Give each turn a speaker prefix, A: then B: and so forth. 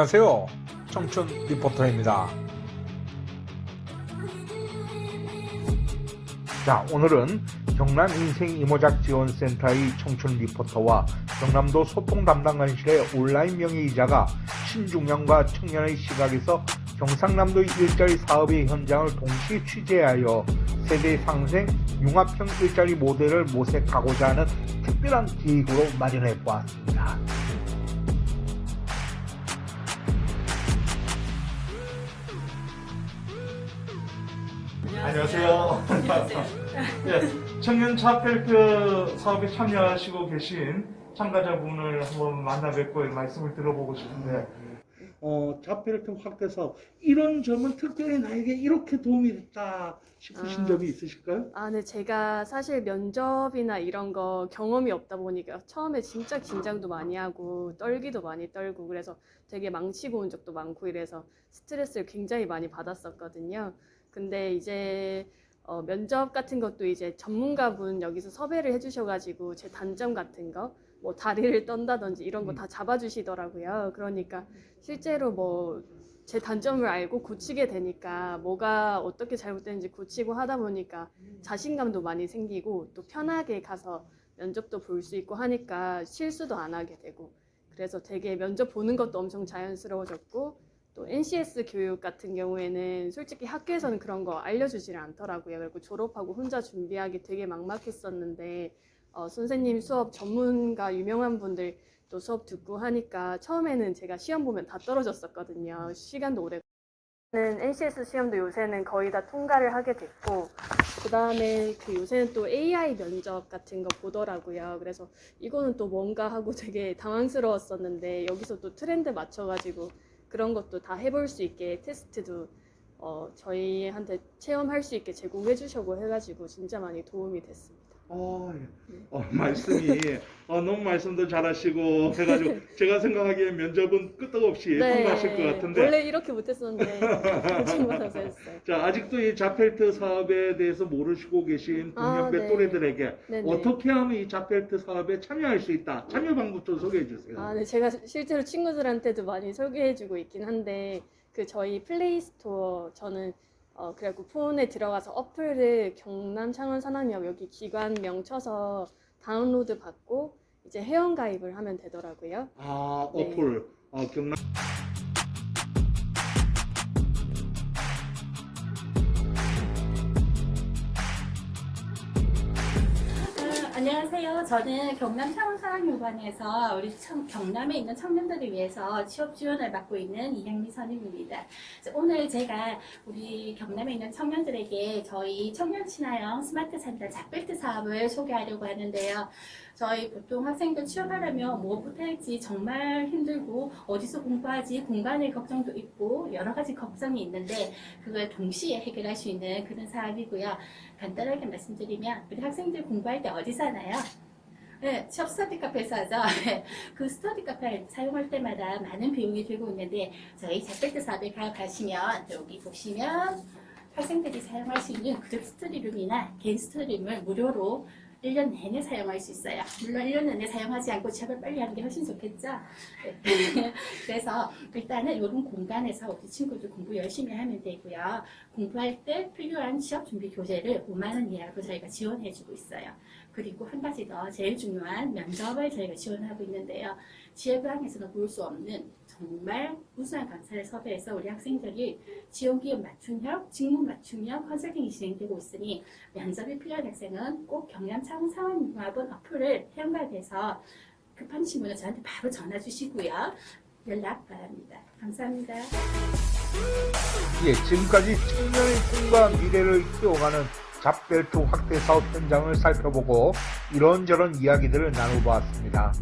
A: 안녕하세요. 청춘 리포터입니다. 자, 오늘은 경남 인생 이모작 지원센터의 청춘 리포터와 경남도 소통 담당 관실의 온라인 명예이자가 신중년과 청년의 시각에서 경상남도 일자리 사업의 현장을 동시에 취재하여 세대 상생 융합형 일자리 모델을 모색하고자 하는 특별한 기획으로 마련해 보았습니다.
B: 안녕하세요. 네, 청년 차펠트 사업에 참여하시고 계신 참가자분을 한번 만나 뵙고 말씀을 들어보고 싶은데 어, 자펠트 확대 사업 이런 점은 특별히 나에게 이렇게 도움이 됐다 싶으신
C: 아.
B: 점이 있으실까요?
C: 아, 네, 제가 사실 면접이나 이런 거 경험이 없다 보니까 처음에 진짜 긴장도 많이 하고 떨기도 많이 떨고 그래서 되게 망치고 온 적도 많고 이래서 스트레스를 굉장히 많이 받았었거든요. 근데 이제 어, 면접 같은 것도 이제 전문가분 여기서 섭외를 해주셔가지고 제 단점 같은 거, 뭐 다리를 떤다든지 이런 거 다 잡아주시더라고요. 그러니까 실제로 뭐 제 단점을 알고 고치게 되니까 뭐가 어떻게 잘못됐는지 고치고 하다 보니까 자신감도 많이 생기고 또 편하게 가서 면접도 볼 수 있고 하니까 실수도 안 하게 되고 그래서 되게 면접 보는 것도 엄청 자연스러워졌고 또 NCS 교육 같은 경우에는 솔직히 학교에서는 그런 거 알려주지를 않더라고요. 그리고 졸업하고 혼자 준비하기 되게 막막했었는데 어, 선생님 수업 전문가 유명한 분들 또 수업 듣고 하니까 처음에는 제가 시험 보면 다 떨어졌었거든요. 시간도 오래 는 NCS 시험도 요새는 거의 다 통과를 하게 됐고 그 다음에 그 요새는 또 AI 면접 같은 거 보더라고요. 그래서 이거는 또 뭔가 하고 되게 당황스러웠었는데 여기서 또 트렌드 맞춰 가지고 그런 것도 다 해볼 수 있게 테스트도 어, 저희한테 체험할 수 있게 제공해 주셔고 해가지고 진짜 많이 도움이 됐습니다.
B: 어, 예. 어, 말씀이 어, 너무 말씀도 잘하시고 해가지고 제가 생각하기에 면접은 끄떡없이 통과하실 것 같은데
C: 네. 원래 이렇게 못했었는데 친구라서 했어요.
B: 자, 아직도 이 자펠트 사업에 대해서 모르시고 계신
C: 아,
B: 동년배
C: 네.
B: 또래들에게
C: 네네.
B: 어떻게 하면 이 자펠트 사업에 참여할 수 있다? 참여 방법 좀 소개해 주세요.
C: 아, 네. 제가 실제로 친구들한테도 많이 소개해주고 있긴 한데, 그 저희 플레이스토어, 저는, 어, 그래갖고 폰에 들어가서 어플을 경남 창원 산학역 여기 기관명 쳐서 다운로드 받고, 이제 회원 가입을 하면 되더라고요.
B: 아,
C: 네.
B: 어플. 어, 경남
D: 안녕하세요. 저는 경남 창원사랑요관에서 우리 청- 경남에 있는 청년들을 위해서 취업 지원을 맡고 있는 이향미 선임입니다. 오늘 제가 우리 경남에 있는 청년들에게 저희 청년 친화형 스마트 산단 작벨트 사업을 소개하려고 하는데요. 저희 보통 학생들 취업하려면 무엇부터 할지 정말 힘들고 어디서 공부하지 공간의 걱정도 있고 여러 가지 걱정이 있는데 그걸 동시에 해결할 수 있는 그런 사업이고요. 간단하게 말씀드리면 우리 학생들 공부할 때 어디서 하나요? 네, 취업 스터디 카페에서 하죠. 네, 그 스터디 카페 사용할 때마다 많은 비용이 들고 있는데 저희 작별트 사업에 가입하시면 여기 보시면 학생들이 사용할 수 있는 그룹 스터디룸이나 개인 스터디룸을 무료로 1년 내내 사용할 수 있어요. 물론 1년 내내 사용하지 않고 취업을 빨리 하는 게 훨씬 좋겠죠. 네. 그래서 일단은 이런 공간에서 우리 친구들 공부 열심히 하면 되고요. 공부할 때 필요한 취업 준비 교재를 5만 원 이하로 저희가 지원해주고 있어요. 그리고 한 가지 더 제일 중요한 면접을 저희가 지원하고 있는데요. 지혜부항에서는 볼 수 없는 정말 우수한 강사를 섭외해서 우리 학생들이 지원기업 맞춤형, 직무 맞춤형 컨설팅이 진행되고 있으니 면접이 필요한 학생은 꼭 경남 창원 상원융합원 어플을 회원가입해서 급한 친구는 저한테 바로 전화 주시고요. 연락 바랍니다. 감사합니다.
A: 예, 지금까지 청년의 꿈과 미래를 키워가는 잡벨트 확대 사업 현장을 살펴보고 이런저런 이야기들을 나눠보았습니다.